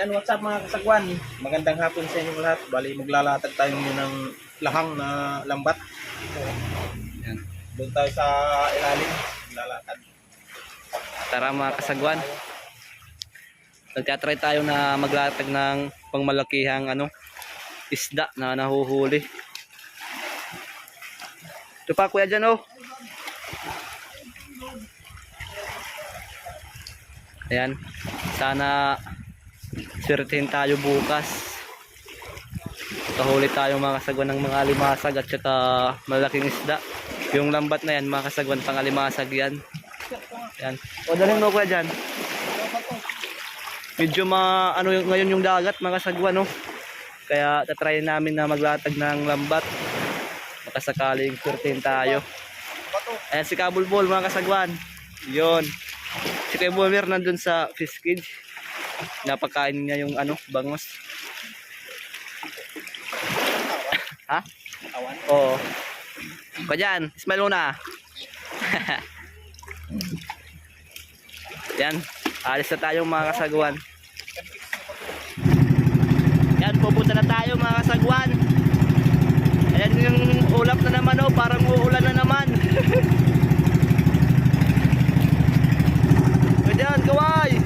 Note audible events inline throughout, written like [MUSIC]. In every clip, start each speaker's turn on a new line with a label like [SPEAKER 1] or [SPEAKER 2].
[SPEAKER 1] Ayan, what's up mga kasagwan? Magandang hapon sa inyong lahat. Bali, maglalatag tayo ngayon ng lahang na lambat. Ayan. Doon tayo sa ilalim. Maglalatag.
[SPEAKER 2] Tara mga kasagwan. Nagtatry tayo na maglatag ng pangmalakihang ano, isda na nahuhuli. Ito pa kuya dyan oh. Ayan. Sana swertihin tayo bukas. Kahuli tayo mga kasagwan ng mga limasag at saka malaking isda. Yung lambat na yan mga kasagwan pang alimasag yan. Yan. O dalhin mo kuya dyan. Medyo ma ano yung, ngayon yung dagat mga sagwa no. Kaya tatry namin na maglatag ng lambat. Makasakaling kurtin tayo. Ayan si Kabulbol mga kasagwan. Yon. Si Kuya Bulmer nandun sa fish cage. Napakain niya yung ano, bangos. ha?
[SPEAKER 1] Awan.
[SPEAKER 2] Oo. Pa dyan, smile muna. [LAUGHS] Yan, alis na tayo mga kasagwan. Yan, pupunta na tayo mga kasagwan. Ayan yung ulap na naman oh, parang uulan na naman. [LAUGHS] Pwede yan, kaway.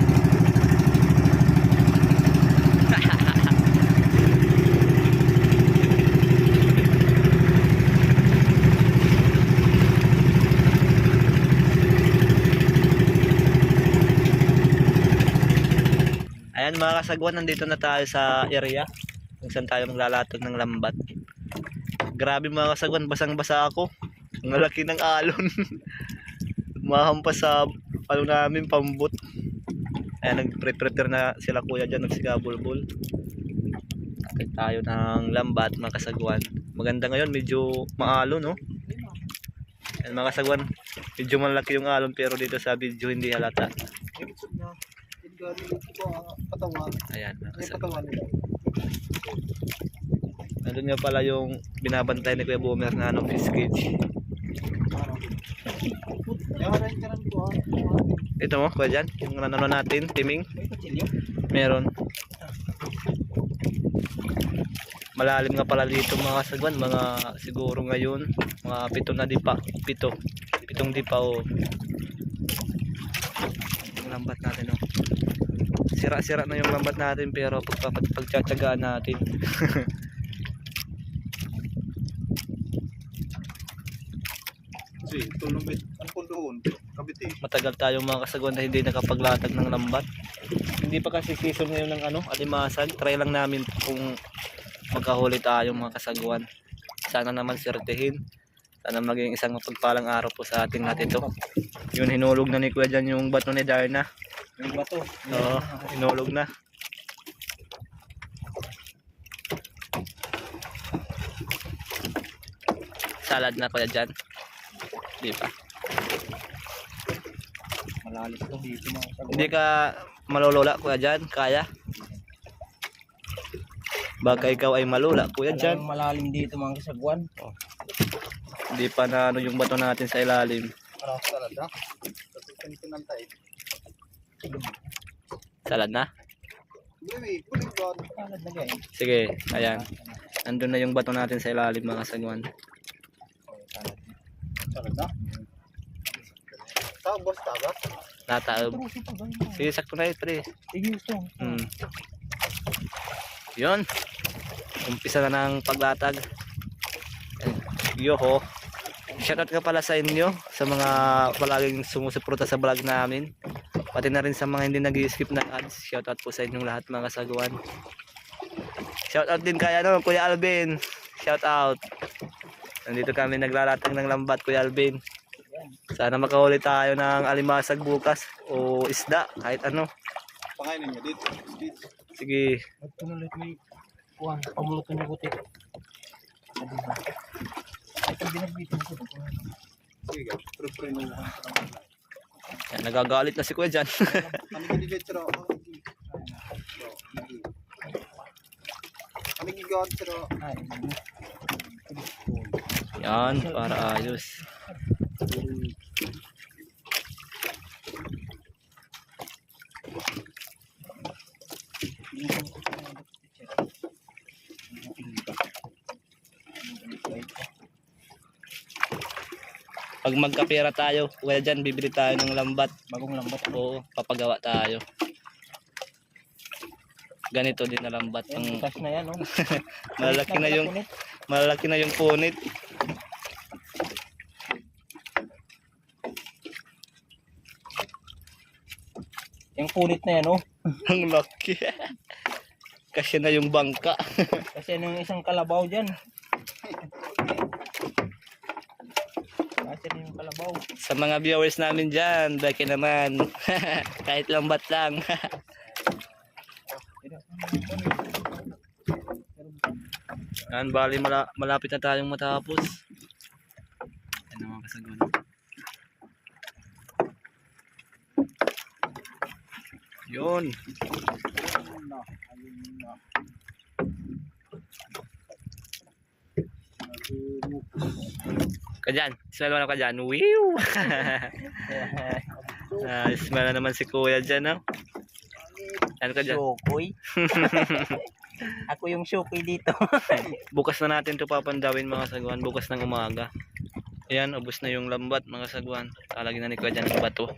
[SPEAKER 2] Ayan mga kasagwan, nandito na tayo sa area kung saan tayo maglalatag ng lambat. Grabe mga kasagwan, basang-basa ako. Ang laki ng alon. [LAUGHS] Mahampas sa ano namin, pambot. Ayan, nag-prepare na sila kuya dyan, nagsigabulbul. Akit tayo ng lambat mga kasagwan. Maganda ngayon, medyo maalo no? Ayan mga kasagwan, medyo malaki yung alon pero dito sa video hindi halata.
[SPEAKER 1] Patawan.
[SPEAKER 2] Ayan
[SPEAKER 1] May patawan nila.
[SPEAKER 2] Nandun nga pala yung binabantay ni Kuya Boomer na ano, fish cage. Ito mo, kuya dyan, yung nanano natin, timing, meron. Malalim nga pala dito mga kasagwan, mga siguro ngayon, mga pito na dipa, pito, pitong dipa o. Yung lambat natin o. Sira-sira na yung lambat natin pero pagpapag pagtsatsagaan natin. [LAUGHS]
[SPEAKER 1] Kasi, tulong bit. Ang pundoon. Kabiti.
[SPEAKER 2] matagal tayo mga kasagwan na hindi nakapaglatag ng lambat. Hindi pa kasi season ngayon ng ano, alimasag. Try lang namin kung magkahuli tayo mga kasagwan. Sana naman sirtehin. Sana maging isang mapagpalang araw po sa ating lahat ito. Yun, hinulog na ni Kuya dyan yung bato ni Darna.
[SPEAKER 1] Yung bato.
[SPEAKER 2] Oo, hinulog na. Salad na Kuya dyan. Di pa.
[SPEAKER 1] Malalim to dito mga kasagwan.
[SPEAKER 2] Hindi ka malolola kuya dyan, kaya? Baka ikaw ay malula kuya dyan.
[SPEAKER 1] Malalim dito mga kasagwan.
[SPEAKER 2] Hindi pa na ano yung bato natin sa ilalim.
[SPEAKER 1] Ano.
[SPEAKER 2] Salad na? Sige, ayan. Nandun na yung bato natin sa ilalim mga sagwan.
[SPEAKER 1] Boss, tabas?
[SPEAKER 2] Nataob. Sige, sakto na yun, pre.
[SPEAKER 1] Sige, gusto.
[SPEAKER 2] Hmm. Yun. Umpisa na ng paglatag. Yoho. Shoutout ka pala sa inyo, sa mga palaging sumusuporta sa vlog namin. Pati na rin sa mga hindi nag skip ng ads. Shoutout po sa inyong lahat mga kasagawan. Shoutout din kay ano, Kuya Alvin. Shoutout. Nandito kami naglalatag ng lambat, Kuya Alvin. Sana makahuli tayo ng alimasag bukas o isda, kahit ano.
[SPEAKER 1] Pangainin niyo dito.
[SPEAKER 2] Sige.
[SPEAKER 1] Pamulot na buti.
[SPEAKER 2] Yan, nagagalit na si Kuya dyan. [LAUGHS]
[SPEAKER 1] Ay,
[SPEAKER 2] yan, para ayos. Pag magkapera tayo, kuya dyan, bibili tayo ng lambat.
[SPEAKER 1] Bagong lambat.
[SPEAKER 2] Oo, papagawa tayo. Ganito din na lambat. Ang
[SPEAKER 1] bukas na yan. Oh. [LAUGHS]
[SPEAKER 2] malalaki na yung malalaki na yung punit.
[SPEAKER 1] Yung punit na yan, oh. [LAUGHS]
[SPEAKER 2] Ang laki. Kasi na yung bangka.
[SPEAKER 1] Kasi ano yung isang kalabaw dyan. Kasi ano yung kalabaw.
[SPEAKER 2] Sa mga viewers namin dyan, baki naman. [LAUGHS] Kahit lambat lang. [LAUGHS] Yan, bali mala malapit na tayong matapos. Yan ang mga kasaguan. Yun. Ka Smell mo na ka dyan. Wiw! Ah, smell na naman si kuya dyan, no? Ano ka dyan?
[SPEAKER 1] Syokoy. [LAUGHS] Ako yung syokoy dito. [LAUGHS]
[SPEAKER 2] Bukas na natin to papandawin mga sagwan. Bukas ng umaga. Ayan, ubos na yung lambat mga sagwan. Talagyan na ni kuya dyan ng bato.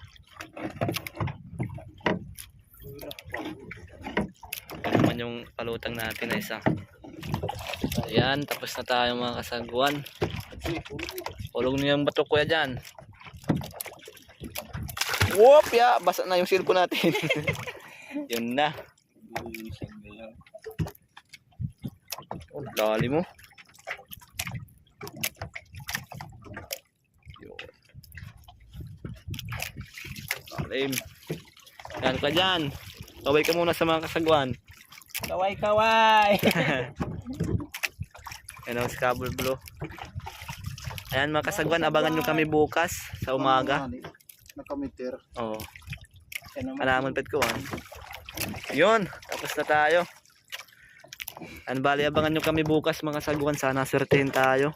[SPEAKER 2] Ito naman yung palutang natin na isa. Ayan, tapos na tayo mga kasagwan. Ulog niyo yung bato kuya dyan. Whoop, ya, basa na yung cellphone natin. [LAUGHS] Yun na. Lali mo. Yun. Lalim. Yan ka dyan. Kaway ka muna sa mga kasagwan.
[SPEAKER 1] Kaway kaway. [LAUGHS]
[SPEAKER 2] Yan ang Kabul Blue. Ayan mga kasagwan, abangan nyo kami bukas sa umaga.
[SPEAKER 3] Nakamiter.
[SPEAKER 2] Oo. Alaman pet ko ah. Yun, tapos na tayo. Ano bali, abangan nyo kami bukas mga sagwan. Sana swertihin tayo.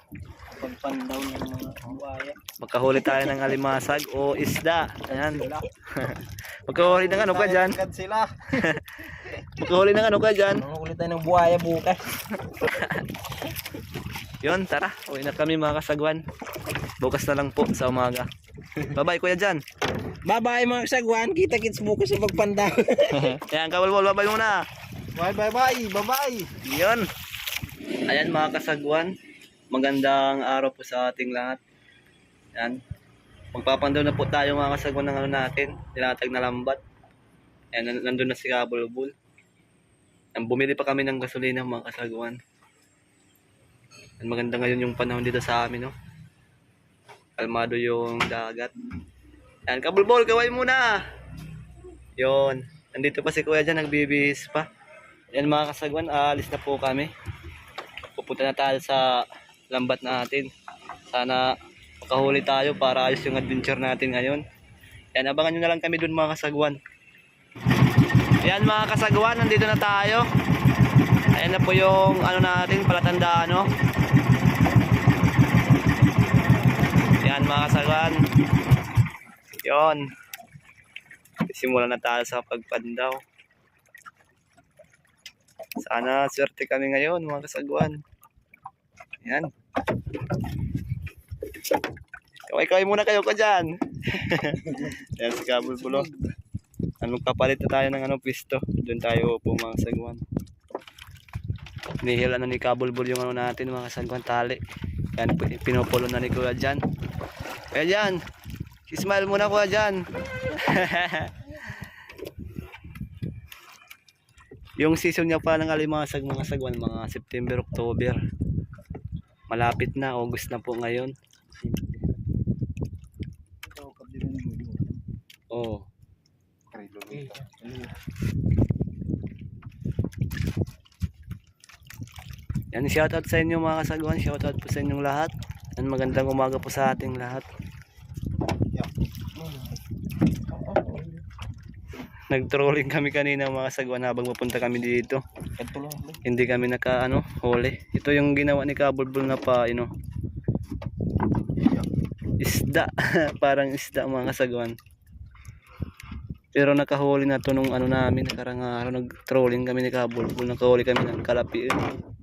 [SPEAKER 1] Pagpandaw ng mga buhaya.
[SPEAKER 2] Magkahuli tayo ng alimasag o isda. Ayan. [LAUGHS] [LAUGHS] Magkahuli ng ano ka dyan?
[SPEAKER 3] Agad sila.
[SPEAKER 2] Magkahuli ng ano ka dyan?
[SPEAKER 1] Mangukulit tayo ng buhaya bukas. [LAUGHS]
[SPEAKER 2] Yun, tara. Uwi na kami mga kasagwan. Bukas na lang po sa umaga. Bye-bye kuya dyan.
[SPEAKER 1] Bye bye mga sagwan. Kita kits bukas sa pagpandaw. [LAUGHS]
[SPEAKER 2] Ayan, kabulbol. Bye-bye muna.
[SPEAKER 3] Bye bye bye. Bye bye.
[SPEAKER 2] Yun. Ayan mga kasagwan. Magandang araw po sa ating lahat. Yan. Magpapandaw na po tayo mga kasagwan ng ano natin. Nilatag na lambat. Ayan, nan- nandun na si Kabulbul. Bumili pa kami ng gasolina mga kasagwan. Yan, maganda ngayon yung panahon dito sa amin, no? Kalmado yung dagat. Yan, Kabulbul, kaway muna! Yon. Nandito pa si Kuya dyan, nagbibihis pa. Yan mga kasagwan, aalis na po kami. Pupunta na tayo sa lambat natin. Sana makahuli tayo para ayos yung adventure natin ngayon. Yan, abangan nyo na lang kami dun mga kasagwan. Yan mga kasagwan, nandito na tayo. Ayan na po yung ano natin, palatandaan, no? Yan mga kasagwan. Yon. Simulan na tayo sa pagpandaw. Sana swerte kami ngayon mga kasagwan. Yan. Kaway-kaway muna kayo ka dyan. [LAUGHS] Yan si Kabul Bulo. Ano, magpapalit na tayo ng ano, pisto. Doon tayo po mga kasagwan. Nihil ano ni Kabul Bulo yung ano natin mga kasagwan tali. Yan, pi- pinupulo na ni Kuya dyan. Kuya dyan. Smile muna Kuya dyan. [LAUGHS] Yung season niya pa ng alimasag mga sagwan, mga September, October. Malapit na, August na po ngayon.
[SPEAKER 3] Yun.
[SPEAKER 2] Oh. Yan, shoutout sa inyo mga kasagwan. Shoutout po sa inyong lahat. Yan, magandang umaga po sa ating lahat. Nag-trolling kami kanina mga kasagwan habang mapunta kami dito. Hindi kami naka ano, huli. Ito yung ginawa ni Kabulbul na pa, you isda. [LAUGHS] Parang isda mga kasagwan. Pero nakahuli na to nung ano namin, nakarang araw nag-trolling kami ni Kabulbul. Nakahuli kami ng kalapi. eh.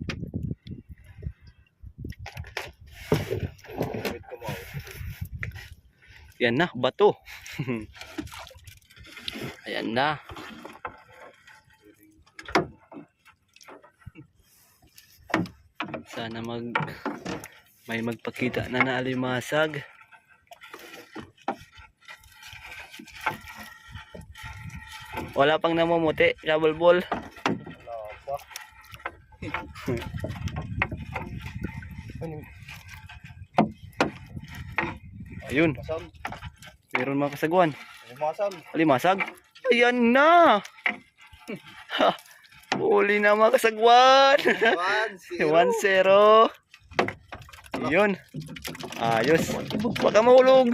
[SPEAKER 2] Yan na, bato. [LAUGHS] Ayan na. Sana mag may magpakita na na alimasag. Wala pang namumuti.
[SPEAKER 1] Wala pa.
[SPEAKER 2] Ayun,
[SPEAKER 1] Masag.
[SPEAKER 2] Meron mga kasagwan.
[SPEAKER 1] Masag.
[SPEAKER 2] Alimasag. Ayan na. Ha, Huli na mga kasagwan. 1-0. [LAUGHS] Yun. Ayos. Baka mahulog.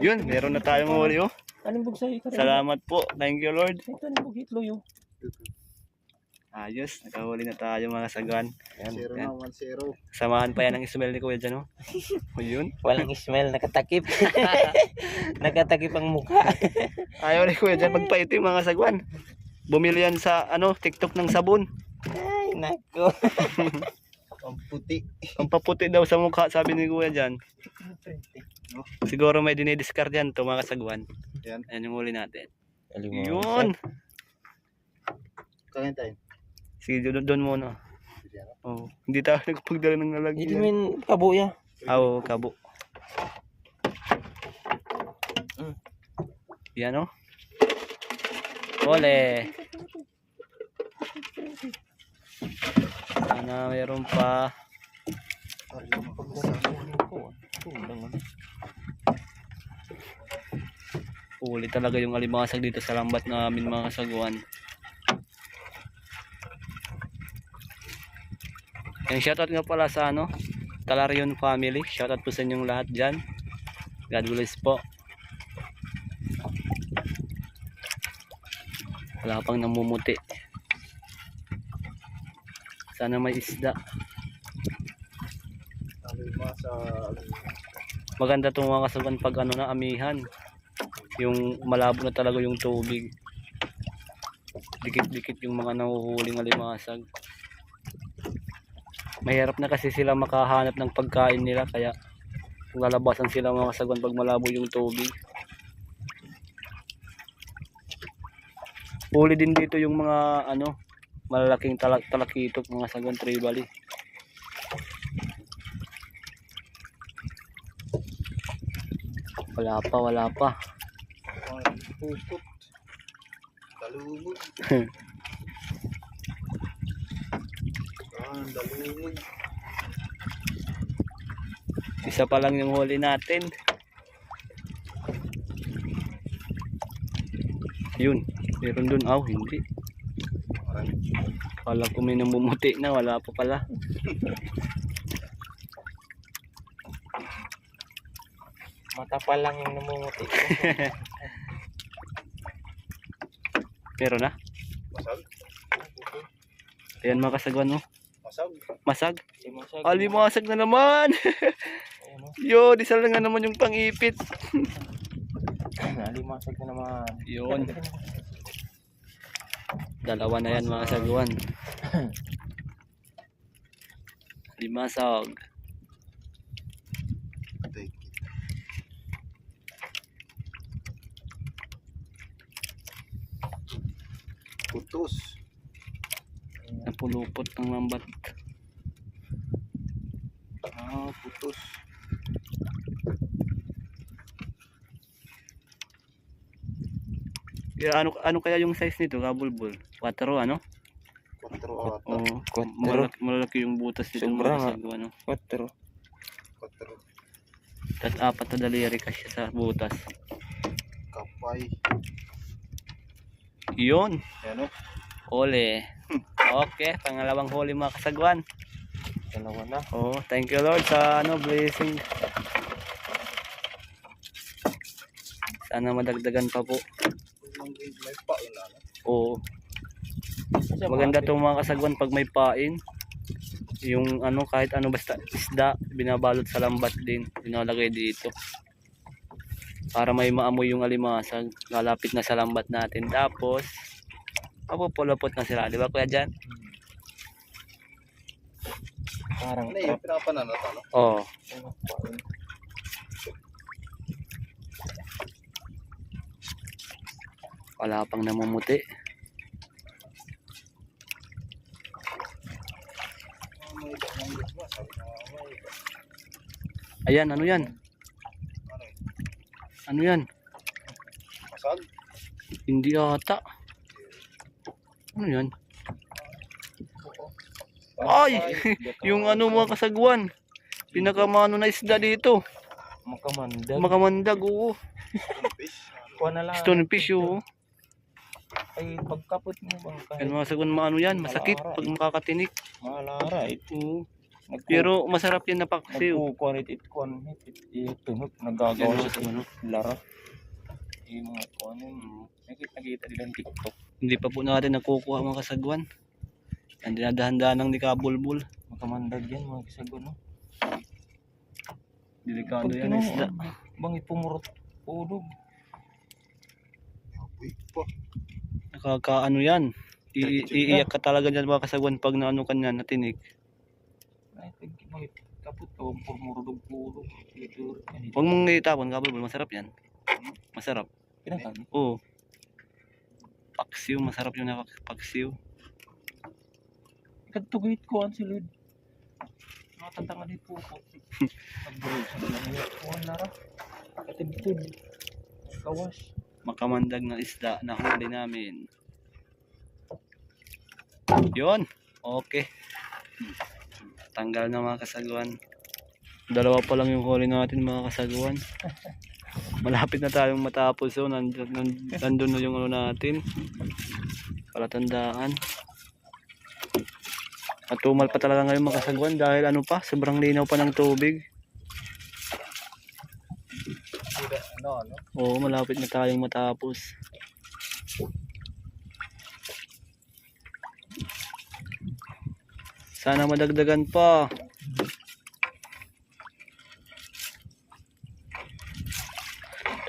[SPEAKER 2] Yun, meron na tayong huli oh. Salamat po. Thank you Lord.
[SPEAKER 4] Ito anong bugitlo yun?
[SPEAKER 2] Ayos, nakahuli na tayo mga kasagwan.
[SPEAKER 3] Zero
[SPEAKER 2] Yan.
[SPEAKER 3] na, one zero.
[SPEAKER 2] Samahan pa yan ng smell ni Kuya dyan oh. [LAUGHS] O yun.
[SPEAKER 4] Walang smell, nakatakip. [LAUGHS] nakatakip ang mukha. [LAUGHS]
[SPEAKER 2] Ayaw ni Kuya dyan magpaitim mga kasagwan. Bumili yan sa ano, TikTok ng sabon.
[SPEAKER 4] Ay, nako.
[SPEAKER 3] Ang puti.
[SPEAKER 2] Ang paputi daw sa mukha, sabi ni Kuya dyan. Siguro may dinidiscard yan to mga kasagwan.
[SPEAKER 3] Yan.
[SPEAKER 2] Ayan yung huli natin.
[SPEAKER 4] Yun.
[SPEAKER 2] Yun.
[SPEAKER 3] Kain tayo.
[SPEAKER 2] Sige, doon, doon muna. Oh, hindi tayo [LAUGHS] nagpagdala ng
[SPEAKER 4] Hindi
[SPEAKER 2] lalagyan.
[SPEAKER 4] min kabuya.
[SPEAKER 2] Oo, kabo.
[SPEAKER 4] Mm.
[SPEAKER 2] Yan oh. Ole. Sana mayroon pa. Uli talaga yung alimasag dito sa lambat namin mga kasagwan. Yung shoutout nga pala sa ano, Talarion family. Shoutout po sa inyong lahat dyan. God bless po. Wala pang namumuti. Sana may isda. Maganda itong mga kasaban pag ano na amihan. Yung malabo na talaga yung tubig. Dikit-dikit yung mga nahuhuling alimasag. Mahirap na kasi sila makahanap ng pagkain nila kaya lalabasan sila mga kasaban pag malabo yung tubig. Huli din dito yung mga ano malalaking talak talakitok mga sagon tribally. Wala pa, wala pa.
[SPEAKER 3] Pupot. Dalumod. [LAUGHS] Dalumod.
[SPEAKER 2] Isa pa lang yung huli natin. Yun, meron dun. Aw, hindi. Kala ko may namumuti na, wala pa pala.
[SPEAKER 4] Mata pa lang yung namumuti. [LAUGHS]
[SPEAKER 2] Meron na. Ayan mga kasagwan mo.
[SPEAKER 3] Masag.
[SPEAKER 2] Masag.
[SPEAKER 4] Si Masag.
[SPEAKER 2] Alimasag na naman.
[SPEAKER 4] Ayun, oh. [LAUGHS]
[SPEAKER 2] Isa lang na naman yung pangipit. [LAUGHS]
[SPEAKER 4] Alimasag na naman.
[SPEAKER 2] Yun. Dalawa na yan mga kasagwan. Limasag. [CLEARS THROAT]
[SPEAKER 3] Take it. Putos.
[SPEAKER 2] Napulupot ng lambat.
[SPEAKER 3] Ah, putos.
[SPEAKER 2] Kaya ano, ano kaya yung size nito, kabulbul? 4 ano?
[SPEAKER 3] 4 ata.
[SPEAKER 4] Kwatro.
[SPEAKER 2] Malalaki, malalaki yung butas nito
[SPEAKER 4] Sobra.
[SPEAKER 2] Ano?
[SPEAKER 4] Quatro.
[SPEAKER 3] 4.
[SPEAKER 2] Tat apat na daliri kasi sa butas.
[SPEAKER 3] Kapay.
[SPEAKER 2] Yun.
[SPEAKER 3] Yan o.
[SPEAKER 2] Ole. Okay, pangalawang huli mga kasagwan.
[SPEAKER 4] Dalawa na.
[SPEAKER 2] Oh, thank you Lord sa ano blessing. Sana madagdagan pa po. Oo. Maganda tong mga kasagwan pag may pain. Yung ano kahit ano basta isda binabalot sa lambat din, binalagay dito. Para may maamoy yung alimasag, lalapit na sa lambat natin. Tapos mapupulupot na sila, di ba kuya Jan?
[SPEAKER 4] Parang
[SPEAKER 3] ano eh, pinapanan na talo.
[SPEAKER 2] Oo. Wala pang namumuti. Ayan, ano yan? Ano yan?
[SPEAKER 3] Masag?
[SPEAKER 2] Hindi ata. Ano yan? Ay! [LAUGHS] yung ano mga kasagwan. Pinakamano na isda dito.
[SPEAKER 1] Makamandag.
[SPEAKER 2] Makamandag, oo. [LAUGHS] Stonefish, oo.
[SPEAKER 1] Ay, pagkapot mo bang kahit
[SPEAKER 2] Yan mga sagwan, maano yan, masakit pag makakatinik.
[SPEAKER 1] malara.
[SPEAKER 2] Oo.
[SPEAKER 1] Nagpo-
[SPEAKER 2] Pero masarap yan na paksiw.
[SPEAKER 1] Nagkukuha it kuan itunog
[SPEAKER 2] Yan
[SPEAKER 1] nagagawa sa
[SPEAKER 2] sagwan, no?
[SPEAKER 1] lara. Yung mga kuan yun. Nakita nakita nila ng TikTok.
[SPEAKER 2] Hindi pa po natin nakukuha mga kasagwan. Yan, dinadahan-dahan ng ni Kabulbul.
[SPEAKER 1] Makamandag yan mga kasago no.
[SPEAKER 2] Delikado
[SPEAKER 1] Pag
[SPEAKER 2] yan ang isda.
[SPEAKER 1] Bang ipumurot udog.
[SPEAKER 2] Nakakaano yan. I- iiyak ka talaga dyan mga kasagwan pag naano ka niyan, natinig.
[SPEAKER 1] Kapot o pumurot udog. Ito.
[SPEAKER 2] Huwag mong itapon, Kabulbul, masarap yan. Masarap.
[SPEAKER 1] Pinakain.
[SPEAKER 2] Oo. Paksiw, masarap yung paksiw.
[SPEAKER 1] Kadtugit ko ang silid. Nakatantanga di po ko. Nag-break sa lang. Kuha lara. Katibtib. Kawas.
[SPEAKER 2] makamandag na isda na huli namin. Yun. Okay. Tanggal na mga kasaguan. Dalawa pa lang yung huli natin mga kasaguan. Malapit na tayong matapos. So, nandun, nandun na yung ano natin. Palatandaan. Matumal pa talaga ngayon mga kasaguan dahil ano pa, sobrang linaw pa ng tubig. Oo, malapit na tayong matapos. Sana madagdagan pa.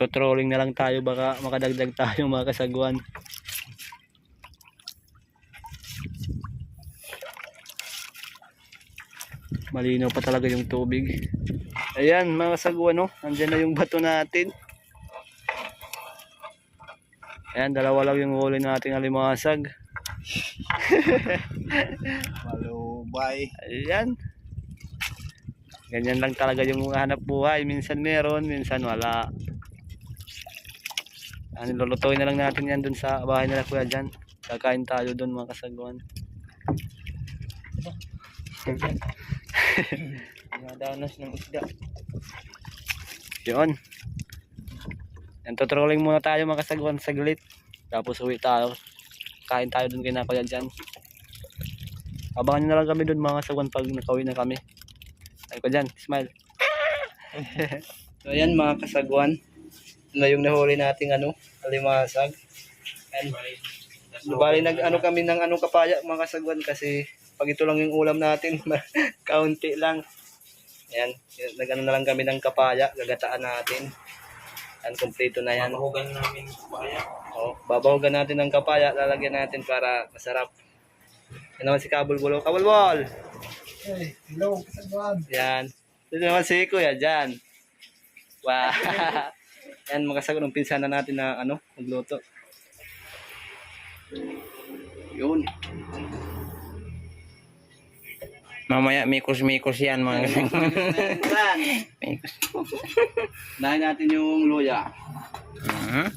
[SPEAKER 2] Tutrolling na lang tayo baka makadagdag tayo mga kasagwan. Malinaw pa talaga yung tubig. Ayan mga kasagwan no, andyan na yung bato natin. Ayan, dalawa lang yung huli nating alimasag. [LAUGHS]
[SPEAKER 3] Malubay.
[SPEAKER 2] Ayan. Ganyan lang talaga yung mga hanap buhay. Minsan meron, minsan wala. Ano, lulutuin na lang natin yan dun sa bahay nila kuya dyan. Kakain tayo dun mga kasagwan.
[SPEAKER 1] Nadanas ng isda.
[SPEAKER 2] Yun. Yan, tutrolling muna tayo mga kasagwan saglit. Tapos uwi tayo. Kain tayo dun kay na kuya dyan. Abangan nyo na lang kami dun mga kasagwan pag nakauwi na kami. Ay ko dyan, smile. [LAUGHS] so ayan mga kasagwan. Ano yung nahuli nating ano, alimasag. And, bali nag ano kami ng ano kapaya mga kasagwan kasi pag ito lang yung ulam natin, [LAUGHS] kaunti lang. Ayan, nag ano na lang kami ng kapaya, gagataan natin. Yan, kompleto na yan.
[SPEAKER 1] Mahugan namin kaya.
[SPEAKER 2] Oh, babahugan natin ng kapaya, lalagyan natin para masarap. Yan naman si Kabulbulo. Kabulbol!
[SPEAKER 3] Hey, hello, kasagwan.
[SPEAKER 2] Yan. Ito naman si Kuya dyan. Wow. [LAUGHS] Yan, makasagot ng pinsan na natin na ano, magluto. Yun.
[SPEAKER 1] Mamaya mikos-mikos yan mga
[SPEAKER 2] Yan. [LAUGHS] Nahin natin yung luya.
[SPEAKER 1] Mhm.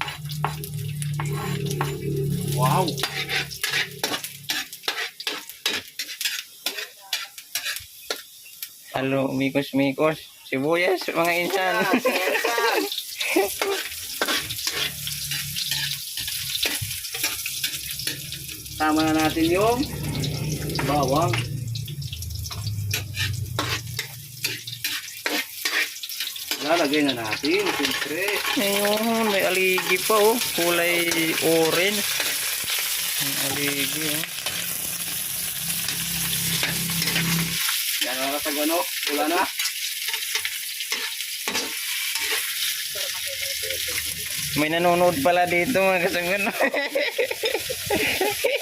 [SPEAKER 2] Wow.
[SPEAKER 1] Halo, mikos-mikos. Sibuyas, mga insan. [LAUGHS]
[SPEAKER 2] Tama na natin yung bawang. Lalagay na natin, siyempre.
[SPEAKER 1] Ayun, may aligi pa oh. Kulay orange. May aligi oh.
[SPEAKER 2] Yan mga kasagwano, wala na.
[SPEAKER 1] May nanonood pala dito mga kasagan. [LAUGHS]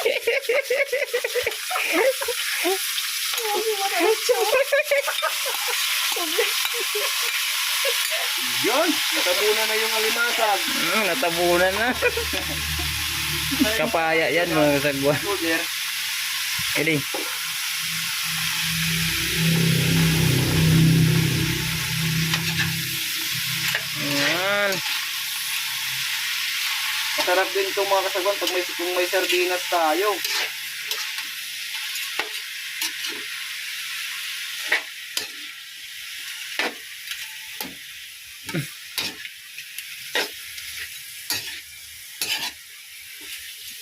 [SPEAKER 2] natabunan na yung alimasag.
[SPEAKER 1] Hmm, natabunan na. Kapaya yan mga kasagwan. Ini. Ayan.
[SPEAKER 2] Masarap din itong mga kasagwan pag may, kung may sardinas tayo.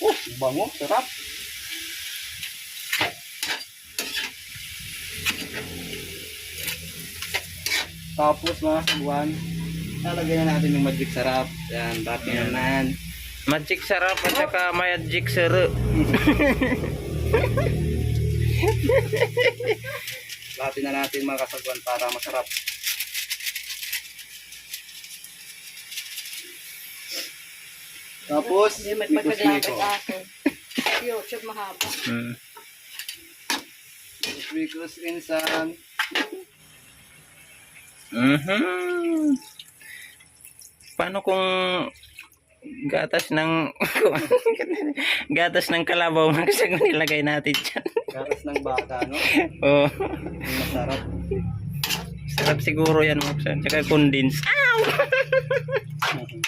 [SPEAKER 2] Oh, bango, sarap. Tapos mga kasagwan, lalagyan na natin yung magic sarap. Yan, bati naman.
[SPEAKER 1] Magic sarap at saka magic sere.
[SPEAKER 2] Bati na natin mga kasagwan para masarap. Tapos,
[SPEAKER 5] may pagkaglapit ako. YouTube mahaba.
[SPEAKER 1] Mm.
[SPEAKER 2] Mikos insan.
[SPEAKER 1] Mhm. Paano kung gatas ng [LAUGHS] gatas ng kalabaw na kasi nilagay natin dyan.
[SPEAKER 2] Gatas ng baka, no?
[SPEAKER 1] oh,
[SPEAKER 2] Ang masarap.
[SPEAKER 1] sarap siguro yan. Moksan. Tsaka condense. Ow!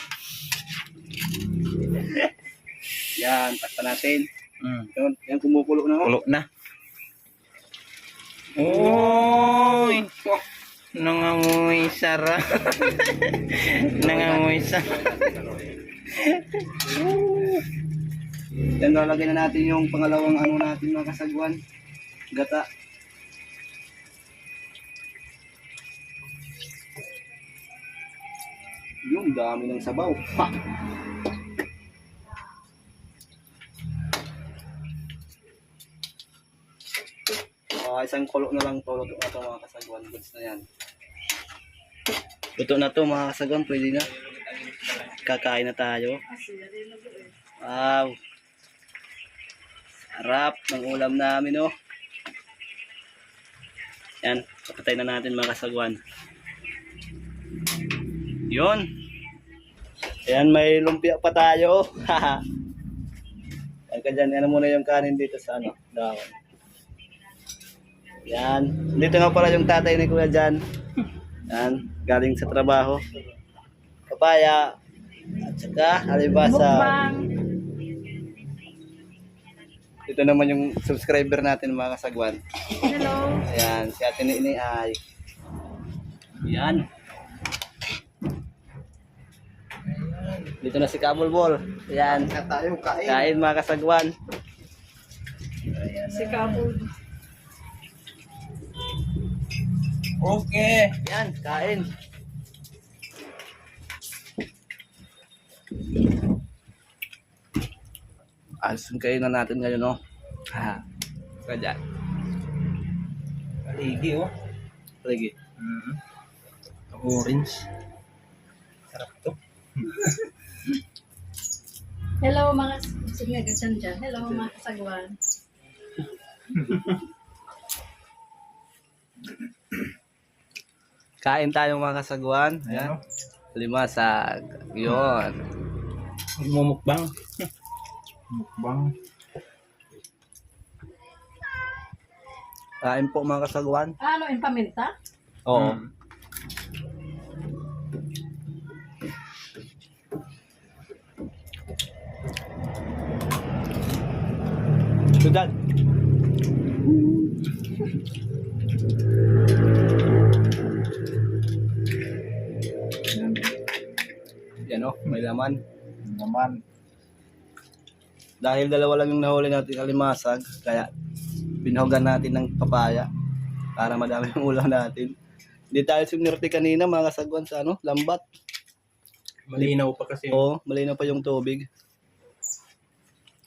[SPEAKER 1] [LAUGHS] [LAUGHS]
[SPEAKER 2] Yan, takpan natin.
[SPEAKER 1] Mm.
[SPEAKER 2] Yan, yan kumukulo na. oh.
[SPEAKER 1] Kulo na. Oy!
[SPEAKER 2] Oh,
[SPEAKER 1] Nanganguy sarap. [LAUGHS] Nanganguy sarap.
[SPEAKER 2] Yan, lalagyan na natin yung pangalawang ano natin mga kasagwan. Gata. Yung dami ng sabaw. Pa! Ah, isang kulo na lang tolo ito ito mga kasagwan. Goods na yan. Luto na to mga kasagwan. Pwede na. Kakain na tayo. Wow. Sarap ng ulam namin, oh. Yan, papatay na natin mga kasagwan. Yun. Yan, may lumpia pa tayo. [LAUGHS] Haha. Yan ka dyan. Yan muna yung kanin dito sa ano, dahon. Yan. Dito nga pala yung tatay ni Kuya dyan. Yan, galing sa trabaho. Papaya. At saka, alibasa.
[SPEAKER 5] Mukbang.
[SPEAKER 2] Ito naman yung subscriber natin mga kasagwan.
[SPEAKER 5] Hello.
[SPEAKER 2] Ayan, si Ate Nini ay. Yan. Dito na si Kabulbol. Ayan.
[SPEAKER 3] tayo, kain.
[SPEAKER 2] Kain mga kasagwan.
[SPEAKER 5] Si Kabul.
[SPEAKER 1] Okay.
[SPEAKER 2] Yan, kain. Ayos yung kainan natin ngayon, no? Ha. Kaya.
[SPEAKER 1] Kaligi oh.
[SPEAKER 2] Sige.
[SPEAKER 1] Mm. Orange. Sarap to.
[SPEAKER 5] Hello mga sige ganyan dyan. Hello mga kasagwan.
[SPEAKER 2] Kain tayo mga kasagwan. Ayan. Limasag. Yun.
[SPEAKER 1] Mumukbang.
[SPEAKER 3] Mukbang.
[SPEAKER 2] Kain po mga kasagwan.
[SPEAKER 5] Ano, in paminta?
[SPEAKER 2] Oo.
[SPEAKER 1] Mm.
[SPEAKER 2] Sudan.
[SPEAKER 3] Yan.
[SPEAKER 2] O, may laman.
[SPEAKER 3] Naman.
[SPEAKER 2] Dahil dalawa lang yung nahuli natin alimasag, kaya binuhugan natin ng papaya para madami yung ulam natin. Hindi tayo sumnirte kanina mga kasagwan sa ano, lambat.
[SPEAKER 1] Malinaw pa kasi.
[SPEAKER 2] Oo, malinaw pa yung tubig.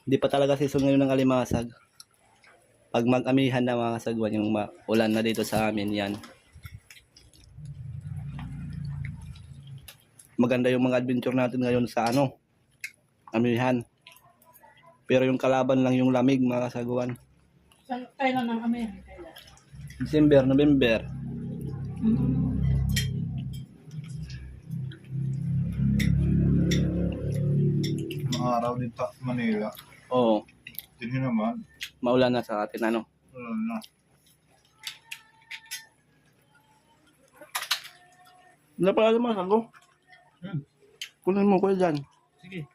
[SPEAKER 2] Hindi pa talaga season ngayon ng alimasag. Pag mag-amihan na mga kasagwan yung ulan na dito sa amin, yan. Maganda yung mga adventure natin ngayon sa ano, amihan. Pero yung kalaban lang yung lamig mga kasagwan.
[SPEAKER 5] Sa- Kailan ang amin? Kailan?
[SPEAKER 2] December, November.
[SPEAKER 5] Mm.
[SPEAKER 3] Mga araw din sa Manila.
[SPEAKER 4] Oo,
[SPEAKER 3] Hindi naman.
[SPEAKER 4] maulan na sa atin ano.
[SPEAKER 3] Wala na.
[SPEAKER 4] Wala pa alam ako.
[SPEAKER 1] Hmm.
[SPEAKER 4] Kunin mo ko dyan.
[SPEAKER 1] Sige.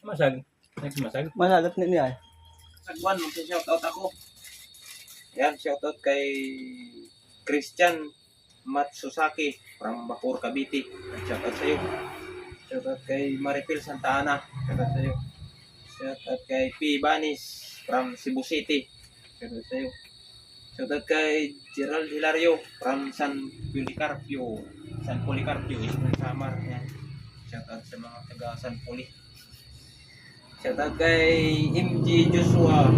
[SPEAKER 1] Masag. Next masag.
[SPEAKER 4] Malagat na niya.
[SPEAKER 1] Sagwan, mag-shoutout ako. Yan, shoutout kay Christian Matsusaki from Bacoor, Cavite. Shoutout sa'yo. Shoutout kay Maripil Santa Ana. Shoutout sa'yo. Shoutout kay P. Banis from Cebu City. Shoutout sa'yo. Shoutout kay Gerald Hilario from San Policarpio. San Policarpio, Eastern Samar. Yan. Shoutout sa mga taga San Poli. Shoutout kay MG Joshua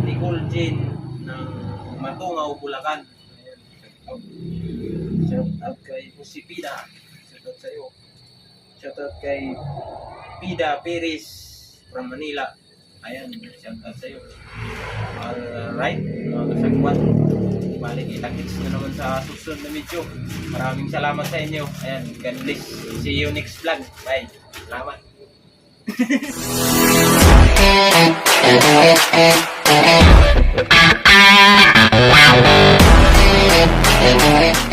[SPEAKER 1] Nicole Jean ng Matungaw, Bulacan. Shoutout. Shoutout kay Musipida. Shoutout sa iyo. Shoutout kay Pida Perez from Manila. Ayan, shout out sa'yo. Alright, mga kasagwan. Balik, itakits na naman sa susunod na video. Maraming salamat sa inyo. Ayan, God bless. See you next vlog. Bye. Salamat. [LAUGHS]